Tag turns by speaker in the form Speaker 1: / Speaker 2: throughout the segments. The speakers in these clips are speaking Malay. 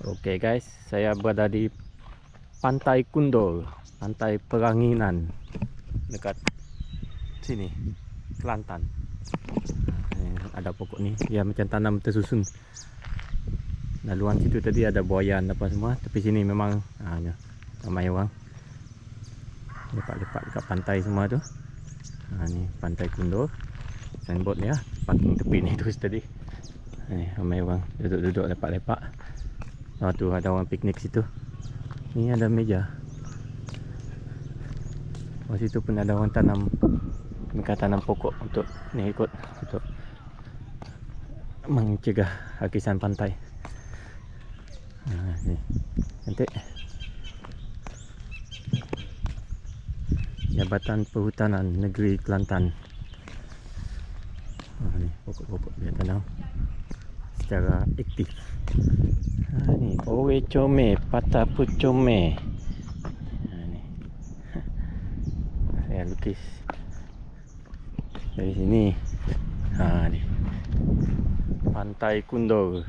Speaker 1: Okey guys, saya berada di Pantai Kundul, Pantai Peranginan dekat sini, Kelantan. Eh, Ada pokok ni, dia macam tanam tersusun. Laluan situ tadi ada buayan apa semua, tapi sini memang ah ni, ramai orang. Lepak-lepak dekat pantai semua tu. Ha ni Pantai Kundul. Signboard ni lah, parking tepi ni terus tadi. Ni ramai orang duduk-duduk lepak-lepak. Oh tu ada orang piknik situ. Ni ada meja. Oh situ pun ada orang tanam mereka tanam pokok untuk ni ikut untuk mencegah hakisan pantai. Ha, ni. Cantik. Jabatan Perhutanan Negeri Kelantan. Ha, ni pokok-pokok dia tanam secara aktif. Ha ni, owe come, patah pucome. Ha ni. Saya lukis dari sini. Ha ni. Pantai Kundul.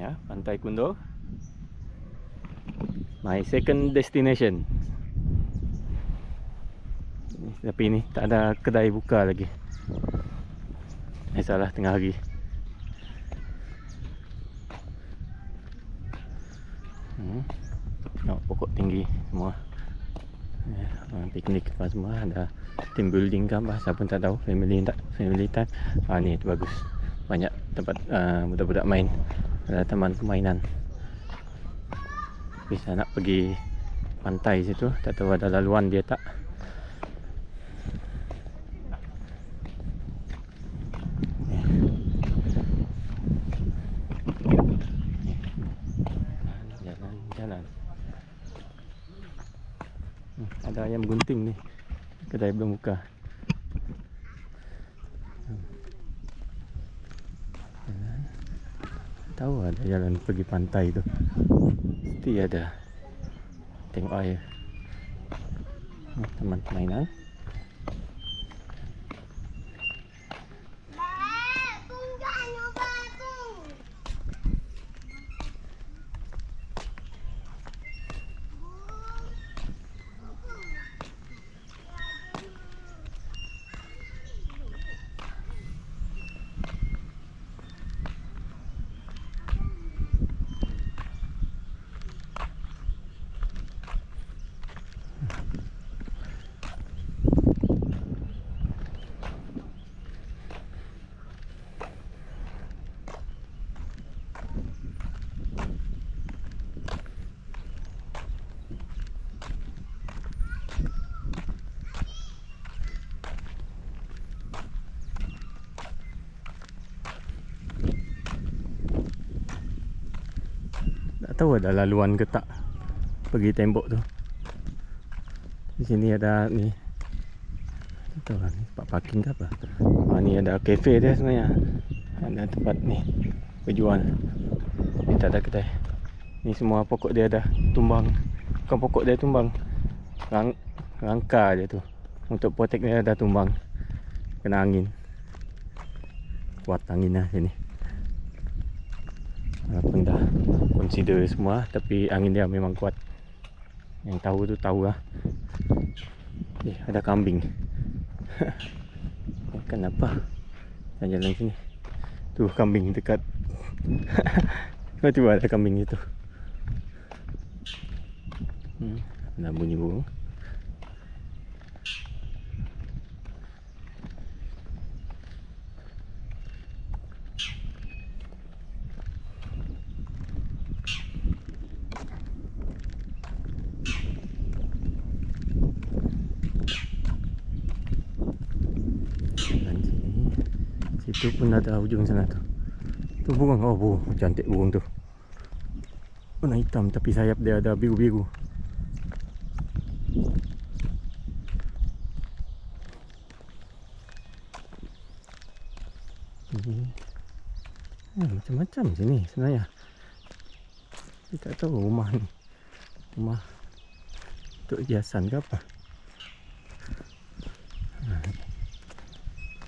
Speaker 1: Ya, Pantai Kundul. My second destination. Tapi ni tak ada kedai buka lagi. Eh salah tengah hari. Hmm. Nampak pokok tinggi semua. Orang piknik apa semua ada team building apa saya pun tak tahu family tak family time ah ni tu bagus banyak tempat uh, budak-budak main ada taman permainan bisa nak pergi pantai situ tak tahu ada laluan dia tak jalan-jalan Hmm, ada ayam gunting ni. Kedai belum buka Hmm. Jalan. tahu ada jalan pergi pantai tu? Mesti ada. Tengok air. Hmm, teman permainan Tahu ada laluan ke tak? Pergi tembok tu. Di sini ada ni. Tak tahu lah ni Tempat parking ke apa? Ha, Ni ada kafe dia sebenarnya. Ada tempat ni Berjual. Ni tak ada kedai. Ni semua pokok dia dah tumbang. Bukan pokok dia tumbang. Rang, Rangka dia tu. Untuk protect dia dah tumbang. Kena angin. Kuat angin lah sini. Walaupun dah consider semua Tapi angin dia memang kuat. Yang tahu tu tahu lah. Eh ada kambing. Kenapa? Jalan-jalan sini. Tu kambing dekat. Tiba-tiba ada kambing itu hmm, Ada bunyi burung Dan sini Situ pun ada ujung sana tu. Tu burung. Oh burung. Cantik burung tu. Warna hitam Tapi sayap dia ada biru-biru. Hmm, Macam-macam sini sebenarnya. Tak tahu rumah ni. Rumah Untuk hiasan ke apa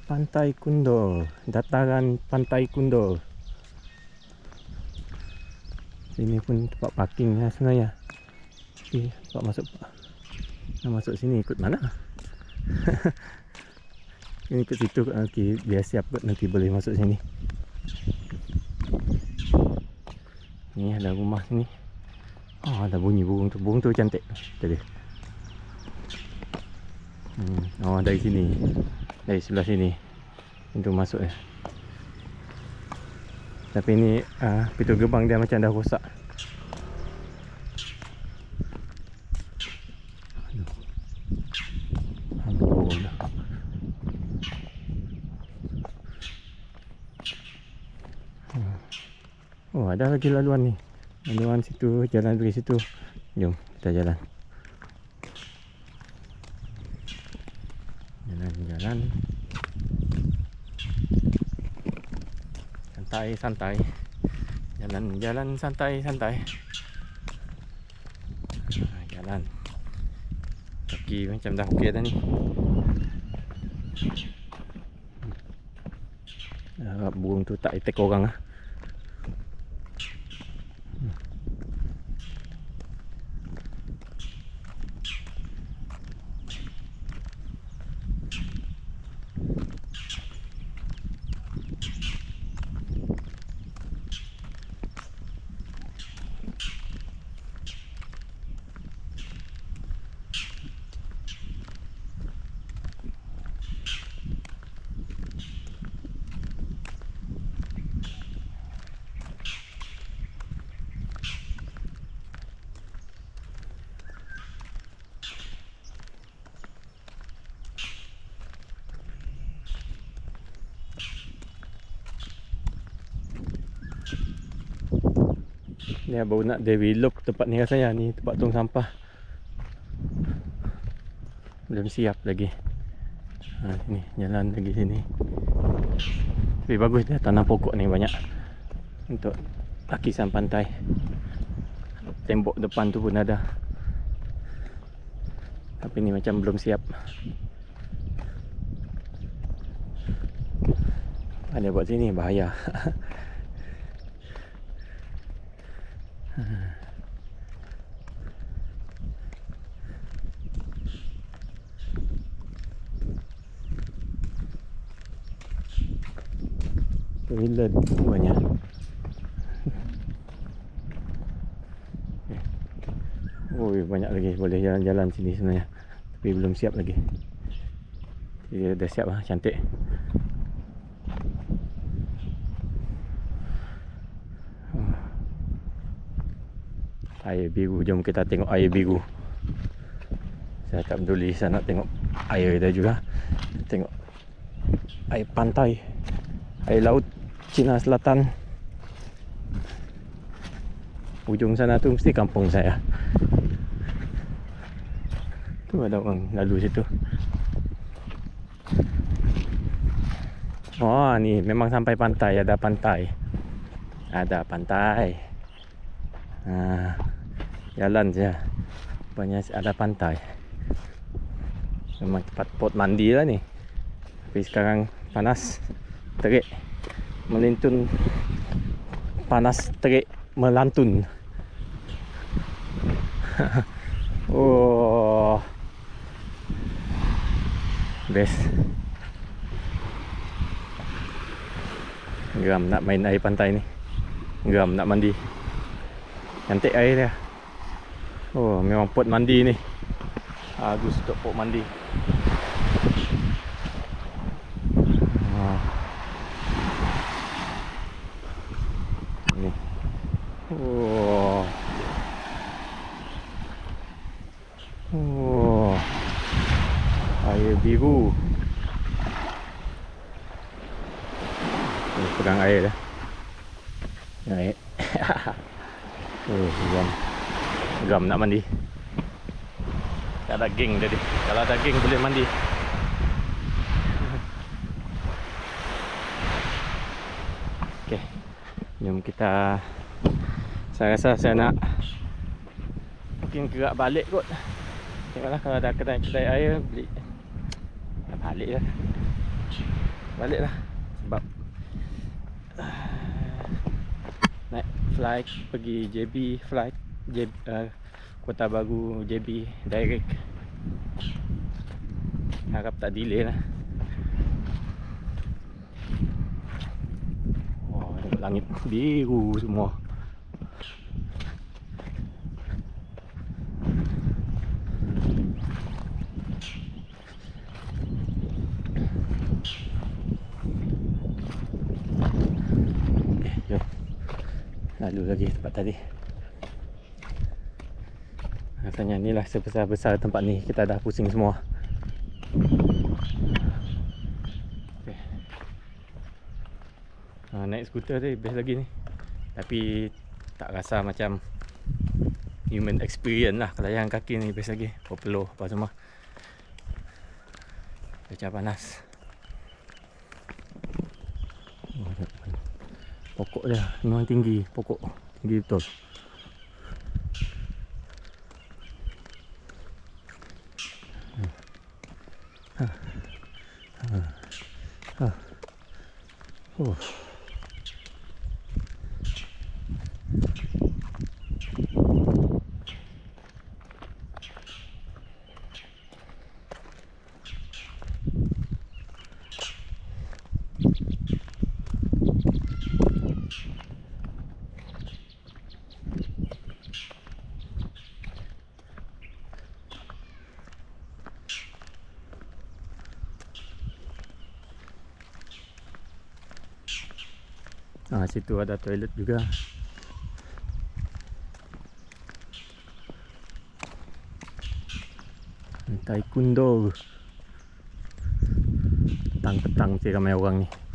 Speaker 1: Pantai Kundo. Dataran Pantai Kundo. Sini pun tempat parking lah sebenarnya. Tapi tempat masuk. Nak masuk sini ikut mana? Ini ikut situ. Nanti Biar siap kot nanti boleh masuk sini. Ni ada rumah sini. Oh ada bunyi burung tu. Burung tu cantik. Tadi hmm. Oh dari sini. Dari sebelah sini. Pintu masuk ya Tapi ni uh, Pintu gerbang dia macam dah rosak. Hmm. Oh ada lagi laluan ni. Laluan situ Jalan pergi situ. Jom kita jalan Jalan-jalan Santai-santai Jalan-jalan santai-santai Ah, Jalan. Kaki macam dah okey dah ni. Harap burung tu tak attack orang lah Ni baru nak develop tempat ni rasanya. Ni tempat tong sampah. Belum siap lagi. Ha, Ni jalan lagi sini. Tapi bagus dia tanam pokok ni banyak. Untuk lakisan pantai. Tembok depan tu pun ada. Tapi ni macam belum siap. Ada buat sini? Bahaya Toilet banyak Oh banyak lagi. Boleh jalan-jalan sini sebenarnya. Tapi belum siap lagi. Dia dah siap lah cantik Air biru. Jom kita tengok air biru. Saya tak peduli Saya nak tengok air dia juga. Tengok Air pantai Air laut Cina Selatan. Ujung sana tu mesti kampung saya. Tu ada orang lalu situ. Oh ni memang sampai pantai Ada pantai. Ada pantai. Ha, Jalan je. Rupanya ada pantai. Memang tempat pot mandi lah ni. Tapi sekarang panas Terik. Melintun. Panas terik Melantun. Oh. Best. Geram nak main air pantai ni. Geram nak mandi. Cantik air dia Oh memang pot mandi ni Bagus untuk pot mandi Ah. Ni. Oh. Oh. Air biru. Pegang air dah. Naik. oh, geram. Geram nak mandi. Tak ada geng tadi. Kalau ada geng boleh mandi. Okey. Jom kita Saya rasa saya nak Mungkin gerak balik kot Tengoklah kalau ada kedai-kedai air Beli balik lah balik lah sebab naik flight pergi JB flight JB, uh, Kota Baru JB direct harap tak delay lah tengok langit biru semua Eh. Lalu lagi tempat tadi. Rasanya ni lah sebesar-besar tempat ni kita dah pusing semua. Okay. Ha, naik skuter tu best lagi ni. Tapi tak rasa macam human experience lah kalau yang kaki ni best lagi. Berpeluh apa semua. Cuaca panas. Pokok dia memang tinggi Pokok tinggi betul Ha. Ha. Ha. Oh. Ah, situ ada toilet juga. Taekwondo. Petang-petang sih ramai orang ni.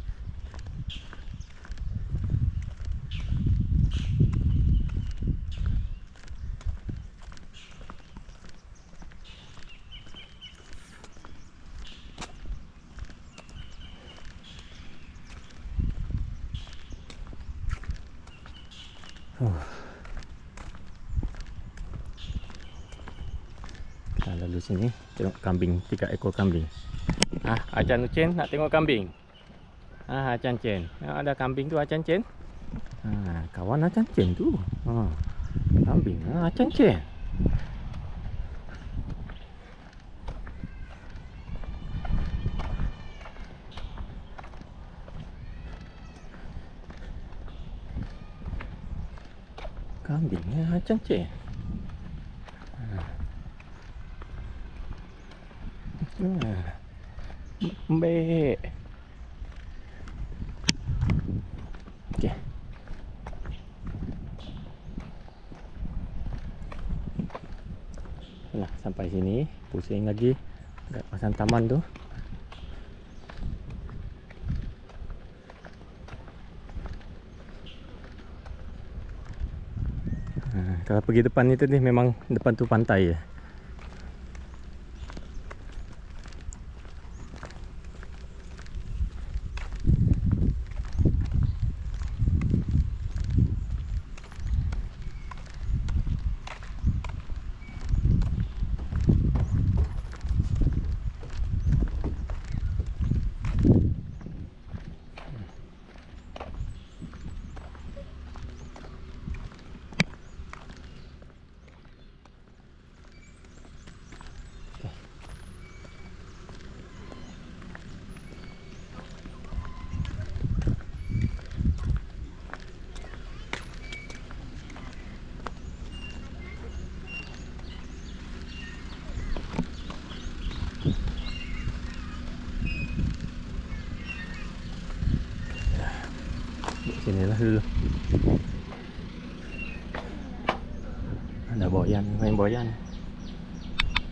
Speaker 1: Kita lalu sini tengok kambing, tiga ekor kambing. Ah, Acan Ucin nak tengok kambing. Ah, Acan Cen. Ah, ada kambing tu Acan Cen. Ah, kawan Acan Cen tu. Ah. Kambing ah, Acan Cen. Kambing ah, Acan Cen. Ah. Baik. Okey. Nah, sampai sini pusing lagi dekat kawasan taman tu. Ha, kalau pergi depan ni tadi memang depan tu pantai je. Sini lah dulu Ada boyan Main boyan